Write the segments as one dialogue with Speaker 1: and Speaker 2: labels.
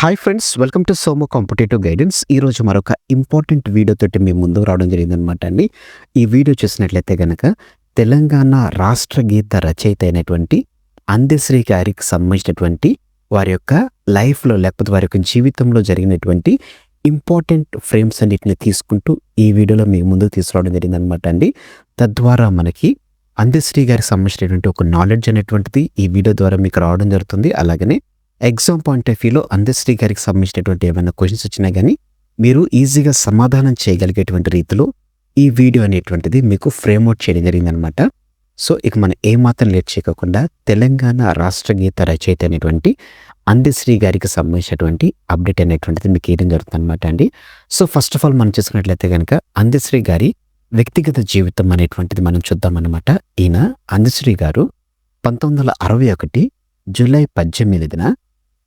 Speaker 1: Hi friends welcome to Somu competitive guidance ఈ రోజు మరొక ఇంపార్టెంట్ వీడియోతోటి మేము ముందుకు రావడం జరిగిందనమాట అండి. ఈ వీడియో చూసినట్లయితే కనుక తెలంగాణ రాష్ట్ర గీత రచయిత అయినటువంటి అందశ్రీ గారికి సంబంధించినటువంటి వారి యొక్క లైఫ్లో లేకపోతే వారి యొక్క జీవితంలో జరిగినటువంటి ఇంపార్టెంట్ ఫ్రేమ్స్ అన్నిటిని తీసుకుంటూ ఈ వీడియోలో మీ ముందుకు తీసుకురావడం జరిగిందనమాట అండి. తద్వారా మనకి అందశ్రీ గారికి సంబంధించినటువంటి ఒక నాలెడ్జ్ అనేటువంటిది ఈ వీడియో ద్వారా మీకు రావడం జరుగుతుంది. అలాగనే ఎగ్జామ్ పాయింట్ ఆఫ్ వ్యూలో అందశ్రీ గారికి సంబంధించినటువంటి ఏమైనా క్వశ్చన్స్ వచ్చినా కానీ మీరు ఈజీగా సమాధానం చేయగలిగేటువంటి రీతిలో ఈ వీడియో అనేటువంటిది మీకు ఫ్రేమ్ అవుట్ చేయడం జరిగిందనమాట. సో ఇక మనం ఏమాత్రం లేట్ చేయకుండా తెలంగాణ రాష్ట్ర గీత రచయిత అనేటువంటి అందశ్రీ గారికి సంబంధించినటువంటి అప్డేట్ అనేటువంటిది మీకు ఇవ్వడం జరుగుతుంది అనమాట అండి. సో ఫస్ట్ ఆఫ్ ఆల్ మనం చూసుకున్నట్లయితే కనుక అందశ్రీ గారి వ్యక్తిగత జీవితం అనేటువంటిది మనం చూద్దామన్నమాట. ఈయన అందశ్రీ గారు పంతొమ్మిది వందల అరవై ఒకటి జూలై పద్దెనిమిదిన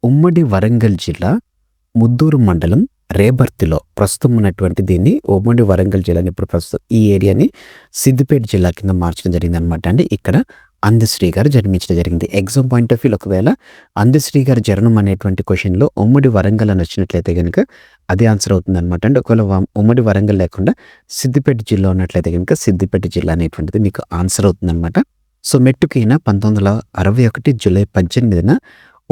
Speaker 1: ఉమ్మడి వరంగల్ జిల్లా ముద్దూరు మండలం రేబర్తిలో ప్రస్తుతం ఉన్నటువంటి దీన్ని ఉమ్మడి వరంగల్ జిల్లాని ఇప్పుడు ప్రస్తుతం ఈ ఏరియాని సిద్దిపేట జిల్లా కింద మార్చడం జరిగింది అనమాట అండి. ఇక్కడ అందశ్రీ గారు జన్మించడం జరిగింది. ఎగ్జామ్ పాయింట్ ఆఫ్ వ్యూ ఒకవేళ అందశ్రీ గారి జననం అనేటువంటి క్వశ్చన్లో ఉమ్మడి వరంగల్ అని వచ్చినట్లయితే కనుక అదే ఆన్సర్ అవుతుంది అనమాట అండి. ఒకవేళ ఉమ్మడి వరంగల్ లేకుండా సిద్దిపేట జిల్లా ఉన్నట్లయితే కనుక సిద్దిపేట జిల్లా అనేటువంటిది మీకు ఆన్సర్ అవుతుంది అనమాట సో మెట్టుకైన పంతొమ్మిది వందల అరవై ఒకటి జూలై పద్దెనిమిదిన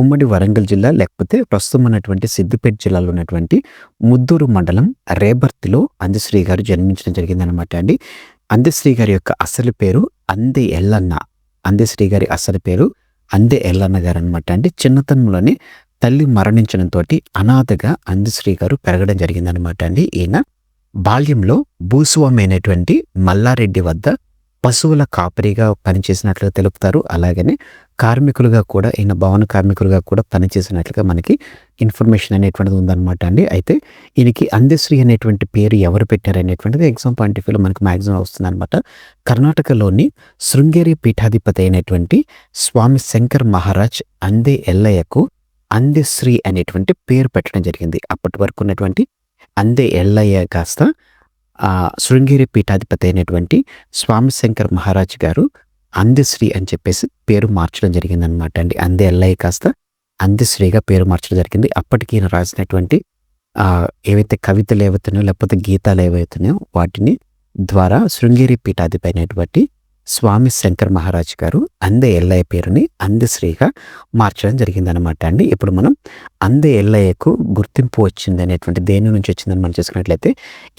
Speaker 1: ఉమ్మడి వరంగల్ జిల్లా లేకపోతే ప్రస్తుతం ఉన్నటువంటి సిద్దిపేట జిల్లాలో ఉన్నటువంటి ముద్దూరు మండలం రేబర్తిలో అందశ్రీ గారు జన్మించడం జరిగిందనమాట అండి. అందశ్రీ గారి యొక్క అసలు పేరు అందే ఎల్లన్న అందశ్రీ గారి అసలు పేరు అందే ఎల్లన్న గారు అనమాట అండి. చిన్నతనంలోనే తల్లి మరణించడంతో అనాథగా అందశ్రీ గారు పెరగడం జరిగిందనమాట అండి. ఈయన బాల్యంలో భూస్వామైనటువంటి మల్లారెడ్డి వద్ద పశువుల కాపరిగా పనిచేసినట్లుగా తెలుపుతారు. అలాగనే కార్మికులుగా కూడా ఈయన భవన కార్మికులుగా కూడా పనిచేసినట్లుగా మనకి ఇన్ఫర్మేషన్ అనేటువంటిది ఉందన్నమాట అండి. అయితే ఈయనకి అందశ్రీ అనేటువంటి పేరు ఎవరు పెట్టారు అనేటువంటిది ఎగ్జామ్ పాయింట్ ఆఫ్ వ్యూలో మనకి మ్యాక్సిమం వస్తుంది అనమాట కర్ణాటకలోని శృంగేరి పీఠాధిపతి అయినటువంటి స్వామి శంకర్ మహారాజ్ అందే ఎల్లయ్యకు అందశ్రీ అనేటువంటి పేరు పెట్టడం జరిగింది. అప్పటి వరకు ఉన్నటువంటి అందే ఎల్లయ్య కాస్త శృంగేరి పీఠాధిపతి అయినటువంటి స్వామి శంకర్ మహారాజ్ గారు అందశ్రీ అని చెప్పేసి పేరు మార్చడం జరిగింది అనమాట అండి అందే ఎల్ఐ కాస్త అందశ్రీగా పేరు మార్చడం జరిగింది. అప్పటికి ఈయన రాసినటువంటి ఏవైతే కవితలు ఏవైతున్నాయో లేకపోతే గీతాలు ఏవైతున్నాయో వాటిని ద్వారా శృంగేరి పీఠాధిపైనటువంటి స్వామి శంకర్ మహారాజ్ గారు అందే ఎల్లయ్య పేరుని అందశ్రీగా మార్చడం జరిగిందనమాట అండి. ఇప్పుడు మనం అందే ఎల్లయ్యకు గుర్తింపు వచ్చింది అనేటువంటి దేని నుంచి వచ్చిందని మనం చూసుకున్నట్లయితే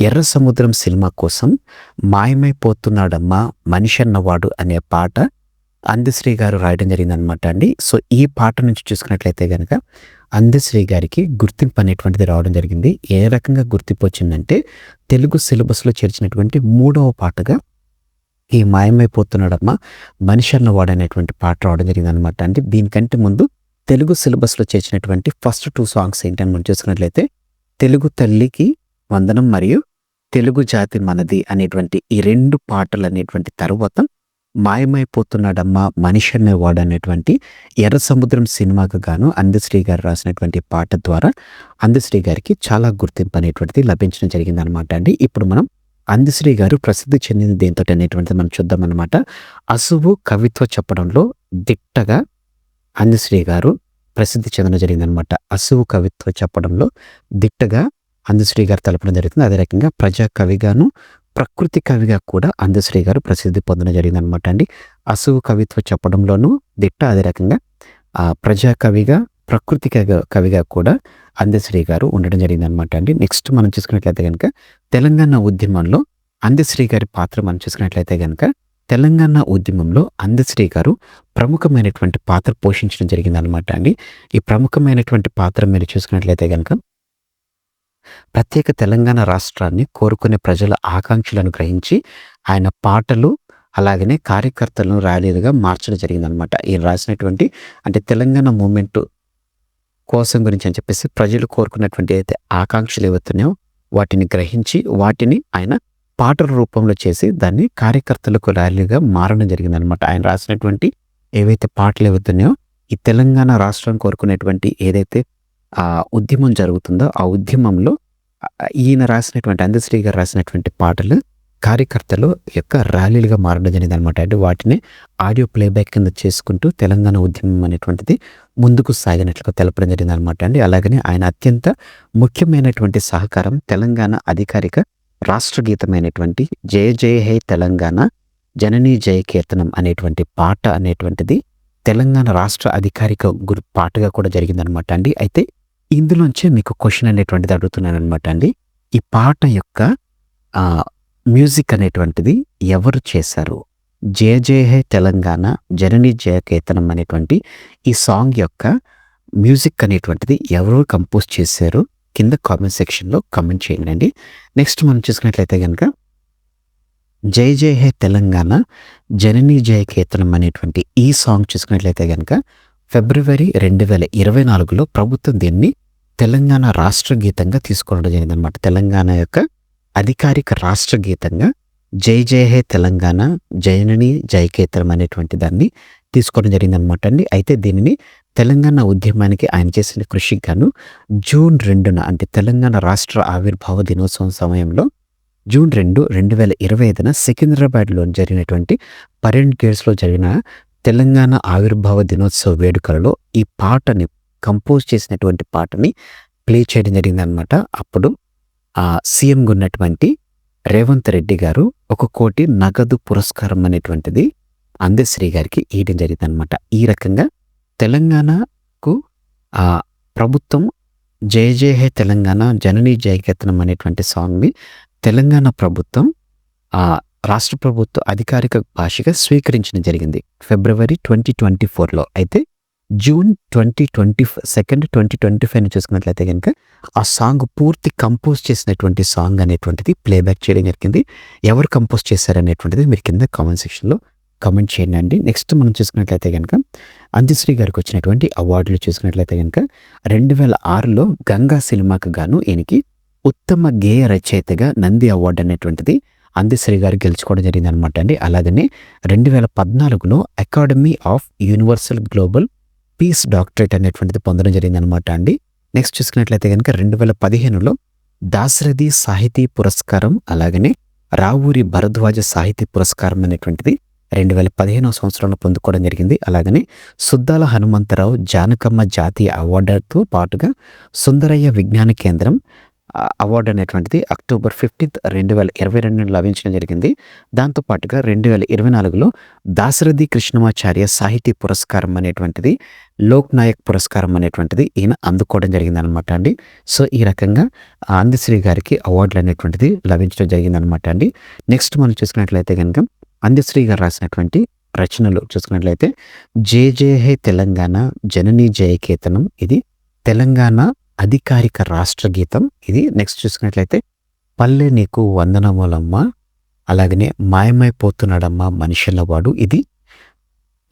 Speaker 1: ఎర్ర సముద్రం సినిమా కోసం మాయమైపోతున్నాడమ్మా మనిషి అన్నవాడు అనే పాట అందశ్రీ గారు రాయడం జరిగిందనమాట అండి. సో ఈ పాట నుంచి చూసుకున్నట్లయితే కనుక అందశ్రీ గారికి గుర్తింపు అనేటువంటిది రావడం జరిగింది. ఏ రకంగా గుర్తింపు వచ్చిందంటే తెలుగు సిలబస్లో చేర్చినటువంటి మూడవ పాటగా ఈ మాయమైపోతున్నాడమ్మా. మనిషి అన్నవాడు అనేటువంటి పాట రావడం జరిగింది అనమాట అంటే దీనికంటే ముందు తెలుగు సిలబస్లో చేర్చినటువంటి ఫస్ట్ టూ సాంగ్స్ ఏంటని మనం చూసుకున్నట్లయితే తెలుగు తల్లికి వందనం మరియు తెలుగు జాతి మనది అనేటువంటి ఈ రెండు పాటలు అనేటువంటి తర్వాత మాయమైపోతున్నాడమ్మా మనిషి అనేవాడు అనేటువంటి ఎర్ర సముద్రం సినిమాకు గాను అందశ్రీ గారు రాసినటువంటి పాట ద్వారా అందశ్రీ గారికి చాలా గుర్తింపు అనేటువంటిది లభించడం జరిగింది అనమాట అండి. ఇప్పుడు మనం అందశ్రీ గారు ప్రసిద్ధి చెందినది దేంతో అనేటువంటిది మనం చూద్దాం అనమాట అసువు కవిత్వ చెప్పడంలో దిట్టగా అందశ్రీ గారు ప్రసిద్ధి చెందడం జరిగిందనమాట అసువు కవిత్వ చెప్పడంలో దిట్టగా అందశ్రీ గారు తెలపడం జరుగుతుంది. అదే రకంగా ప్రజా కవిగాను ప్రకృతి కవిగా కూడా అందశ్రీ గారు ప్రసిద్ధి పొందడం జరిగిందనమాట అండి. అసువు కవిత్వ చెప్పడంలోనూ దిట్ట అదే రకంగా ప్రజా కవిగా ప్రకృతి కవి- కవిగా కూడా అందశ్రీ గారు ఉండడం జరిగిందనమాట అండి. నెక్స్ట్ మనం చూసుకున్నట్లయితే కనుక తెలంగాణ ఉద్యమంలో అందశ్రీ గారి పాత్ర మనం చూసుకున్నట్లయితే కనుక తెలంగాణ ఉద్యమంలో అందశ్రీ గారు ప్రముఖమైనటువంటి పాత్ర పోషించడం జరిగిందనమాట అండి. ఈ ప్రముఖమైనటువంటి పాత్ర మీరు చూసుకున్నట్లయితే కనుక ప్రత్యేక తెలంగాణ రాష్ట్రాన్ని కోరుకునే ప్రజల ఆకాంక్షలను గ్రహించి ఆయన పాటలు అలాగనే కార్యకర్తలను ర్యాలీలుగా మార్చడం జరిగిందనమాట ఈయన రాసినటువంటి అంటే తెలంగాణ మూమెంట్ కోసం గురించి అని చెప్పేసి ప్రజలు కోరుకున్నటువంటి అయితే ఆకాంక్షలు ఏవైతున్నాయో వాటిని గ్రహించి వాటిని ఆయన పాటల రూపంలో చేసి దాన్ని కార్యకర్తలకు ర్యాలీగా మారడం జరిగిందనమాట ఆయన రాసినటువంటి ఏవైతే పాటలు ఏవైతున్నాయో ఈ తెలంగాణ రాష్ట్రం కోరుకునేటువంటి ఏదైతే ఆ ఉద్యమం జరుగుతుందో ఆ ఉద్యమంలో ఈయన రాసినటువంటి అందశ్రీ గారు రాసినటువంటి పాటలు కార్యకర్తలు యొక్క ర్యాలీలుగా మారడం జరిగింది అనమాట అంటే వాటిని ఆడియో ప్లేబ్యాక్ కింద చేసుకుంటూ తెలంగాణ ఉద్యమం అనేటువంటిది ముందుకు సాగినట్లుగా తెలపడం జరిగింది అనమాట అండి అలాగనే ఆయన అత్యంత ముఖ్యమైనటువంటి సహకారం తెలంగాణ అధికారిక రాష్ట్ర గీతమైనటువంటి జయ జయ హే తెలంగాణ జననీ జయ కీర్తనం అనేటువంటి పాట అనేటువంటిది తెలంగాణ రాష్ట్ర అధికారిక గురు పాటగా కూడా జరిగిందనమాట అండి అయితే ఇందులోంచే మీకు క్వశ్చన్ అనేటువంటిది అడుగుతున్నాను అనమాట అండి ఈ పాట యొక్క మ్యూజిక్ అనేటువంటిది ఎవరు చేశారు? జయ జయ హే తెలంగాణ జననీ జయకేతనం అనేటువంటి ఈ సాంగ్ యొక్క మ్యూజిక్ అనేటువంటిది ఎవరు కంపోజ్ చేశారు? కింద కామెంట్ సెక్షన్లో కామెంట్ చేయండి. నెక్స్ట్ మనం చూసుకున్నట్లయితే కనుక జై జై హే తెలంగాణ జననీ జయ కేతనం అనేటువంటి ఈ సాంగ్ చూసుకున్నట్లయితే కనుక ఫిబ్రవరి రెండు వేల ఇరవై నాలుగులో ప్రభుత్వం దీన్ని తెలంగాణ రాష్ట్ర గీతంగా తీసుకోవడం జరిగిందనమాట తెలంగాణ యొక్క అధికారిక రాష్ట్ర గీతంగా జై జయ హే తెలంగాణ జయనని జయకేతరం అనేటువంటి దాన్ని తీసుకోవడం జరిగిందనమాట అండి. అయితే దీనిని తెలంగాణ ఉద్యమానికి ఆయన చేసిన కృషికి గాను జూన్ రెండున అంటే తెలంగాణ రాష్ట్ర ఆవిర్భావ దినోత్సవం సమయంలో జూన్ రెండు రెండు వేల ఇరవై ఐదున సికింద్రాబాద్లో జరిగినటువంటి పరెంట్ గేట్స్లో జరిగిన తెలంగాణ ఆవిర్భావ దినోత్సవ వేడుకలలో ఈ పాటని కంపోజ్ చేసినటువంటి పాటని ప్లే చేయడం జరిగిందనమాట అప్పుడు సీఎంగా ఉన్నటువంటి రేవంత్ రెడ్డి గారు ఒక కోటి నగదు పురస్కారం అనేటువంటిది అందశ్రీ గారికి ఇవ్వడం జరిగిందనమాట ఈ రకంగా తెలంగాణకు ఆ ప్రభుత్వం జయ జయ హే తెలంగాణ జననీ జయకేతనం అనేటువంటి సాంగ్ని తెలంగాణ ప్రభుత్వం ఆ రాష్ట్ర ప్రభుత్వ అధికారిక భాషగా స్వీకరించడం జరిగింది. ఫిబ్రవరి ట్వంటీ ట్వంటీ ఫోర్లో. అయితే June twenty twenty second twenty twenty five చూసుకున్నట్లయితే కనుక ఆ సాంగ్ పూర్తి కంపోజ్ చేసినటువంటి సాంగ్ అనేటువంటిది ప్లేబ్యాక్ చేయడం జరిగింది. ఎవరు కంపోజ్ చేశారనేటువంటిది మీరు కింద కామెంట్ సెక్షన్లో కామెంట్ చేయండి అండి. నెక్స్ట్ మనం చూసుకున్నట్లయితే కనుక అంత్యశ్రీ గారికి వచ్చినటువంటి అవార్డులు చూసుకున్నట్లయితే కనుక రెండు వేల ఆరులో గంగా సినిమాకు గాను ఈయనకి ఉత్తమ గేయ రచయితగా నంది అవార్డు అనేటువంటిది అందిశ్రీ గారు గెలుచుకోవడం జరిగింది అనమాట అండి. అలాగనే రెండు వేల పద్నాలుగులో academy of universal global peace doctorate అనేటువంటిది పొందడం జరిగింది అనమాట అండి. నెక్స్ట్ చూసుకున్నట్లయితే కనుక రెండు వేల పదిహేనులో దాశరథి సాహితీ పురస్కారం అలాగనే రావూరి భరద్వాజ సాహితీ పురస్కారం అనేటువంటిది రెండు వేల పదిహేనవ సంవత్సరంలో పొందుకోవడం జరిగింది. అలాగనే సుద్దాల హనుమంతరావు జానకమ్మ జాతీయ అవార్డుతో పాటుగా సుందరయ్య విజ్ఞాన కేంద్రం అవార్డు అనేటువంటిది అక్టోబర్ ఫిఫ్టీన్త్ రెండు వేల ఇరవై రెండు లభించడం జరిగింది. దాంతో పాటుగా రెండు వేల ఇరవై నాలుగులో దాశరథి కృష్ణమాచార్య సాహితీ పురస్కారం అనేటువంటిది లోక్ నాయక్ పురస్కారం అనేటువంటిది ఈయన అందుకోవడం జరిగింది అనమాట అండి. సో ఈ రకంగా అందశ్రీ గారికి అవార్డులు అనేటువంటిది లభించడం జరిగింది అనమాట అండి. నెక్స్ట్ మనం చూసుకున్నట్లయితే కనుక అందశ్రీ గారు రాసినటువంటి రచనలు చూసుకున్నట్లయితే జే జే హే తెలంగాణ జననీ జయకేతనం ఇది తెలంగాణ అధికారిక రాష్ట్ర గీతం. ఇది నెక్స్ట్ చూసుకున్నట్లయితే పల్లె నీకు వందనములమ్మ అలాగనే మాయమైపోతున్నాడమ్మ మనుషులవాడు ఇది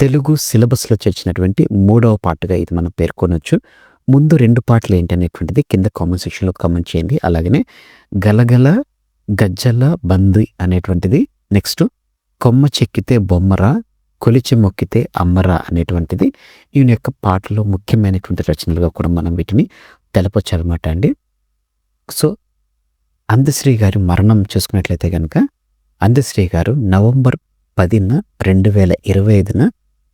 Speaker 1: తెలుగు సిలబస్లో చేర్చినటువంటి మూడవ పాటగా ఇది మనం పేర్కొనొచ్చు. ముందు రెండు పాటలు ఏంటనేటువంటిది కింద కామెంట్ సెక్షన్లో కామెంట్ చేయండి. అలాగనే గలగల గజ్జల బంది అనేటువంటిది నెక్స్ట్ కొమ్మ చెక్కితే బొమ్మరా కొలిచి మొక్కితే అమ్మరా అనేటువంటిది. ఈయన యొక్క పాటలో ముఖ్యమైనటువంటి రచనలుగా కూడా మనం వీటిని తెలపొచ్చు అనమాట అండి. సో అందశ్రీ గారు మరణం చూసుకున్నట్లయితే కనుక అందశ్రీ గారు నవంబర్ పదిన రెండు వేల ఇరవై ఐదున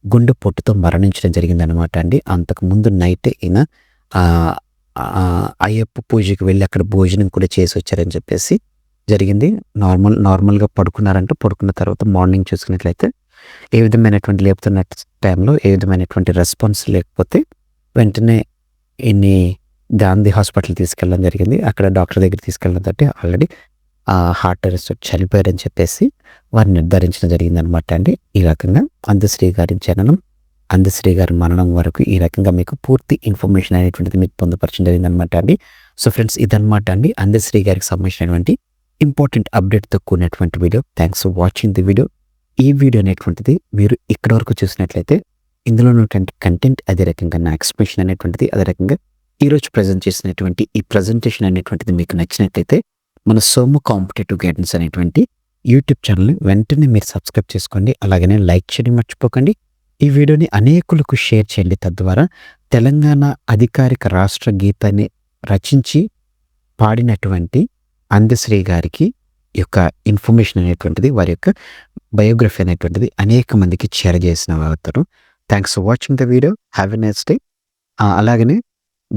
Speaker 1: గుండె పొట్టుతో మరణించడం జరిగిందనమాట అండి. అంతకుముందు నైట్ ఈయన అయ్యప్ప పూజకి వెళ్ళి అక్కడ భోజనం కూడా చేసి వచ్చారని చెప్పేసి జరిగింది. నార్మల్ నార్మల్గా పడుకున్నారంటే. పడుకున్న తర్వాత మార్నింగ్ చూసుకున్నట్లయితే ఏ విధమైనటువంటి లేపుతున్న టైంలో ఏ విధమైనటువంటి రెస్పాన్స్ లేకపోతే వెంటనే ఇన్ని గాంధీ హాస్పిటల్ తీసుకెళ్ళడం జరిగింది. అక్కడ డాక్టర్ దగ్గర తీసుకెళ్ళడం తోటి ఆల్రెడీ ఆ హార్ట్ అరెస్ట్ చనిపోయారని చెప్పేసి వారిని నిర్ధారించడం జరిగింది అనమాట అండి. ఈ రకంగా అందశ్రీ గారి జననం అందశ్రీ గారి మరణం వరకు ఈ రకంగా మీకు పూర్తి ఇన్ఫర్మేషన్ అనేటువంటిది మీకు పొందుపరచడం జరిగింది అనమాట అండి. సో ఫ్రెండ్స్ ఇదనమాట అండి అందశ్రీ గారికి సంబంధించినటువంటి ఇంపార్టెంట్ అప్డేట్తో కూడినటువంటి video. Thanks for watching the video. ఈ వీడియో అనేటువంటిది మీరు ఇక్కడ వరకు చూసినట్లయితే ఇందులో ఉన్నటువంటి కంటెంట్ అదే రకంగా నా ఎక్స్ప్రెషన్ అనేటువంటిది అదే రకంగా ఈరోజు ప్రజెంట్ చేసినటువంటి ఈ ప్రజెంటేషన్ అనేటువంటిది మీకు నచ్చినట్లయితే మన సోము కాంపిటేటివ్ గైడెన్స్ అనేటువంటి యూట్యూబ్ ఛానల్ని వెంటనే మీరు సబ్స్క్రైబ్ చేసుకోండి. అలాగనే లైక్ చేయడం మర్చిపోకండి. ఈ వీడియోని అనేకులకు షేర్ చేయండి. తద్వారా తెలంగాణ అధికారిక రాష్ట్ర గీతాన్ని రచించి పాడినటువంటి అందశ్రీ గారికి యొక్క ఇన్ఫర్మేషన్ అనేటువంటిది వారి యొక్క బయోగ్రఫీ అనేటువంటిది అనేక మందికి చేరజేసిన అవుతారు thanks for watching the video have a next day అలాగనే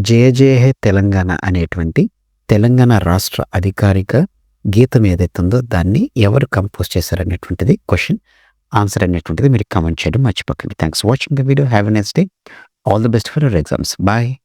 Speaker 1: జయ తెలంగాణ అనేటువంటి తెలంగాణ రాష్ట్ర అధికారిక గీతం ఏదైతే ఉందో దాన్ని ఎవరు కంపోజ్ చేశారనేటువంటిది క్వశ్చన్ ఆన్సర్ అనేటువంటిది మీరు కమెంట్ చేయడం మర్చిపోకండి. Thanks watching the video have a next day all the best for your exams bye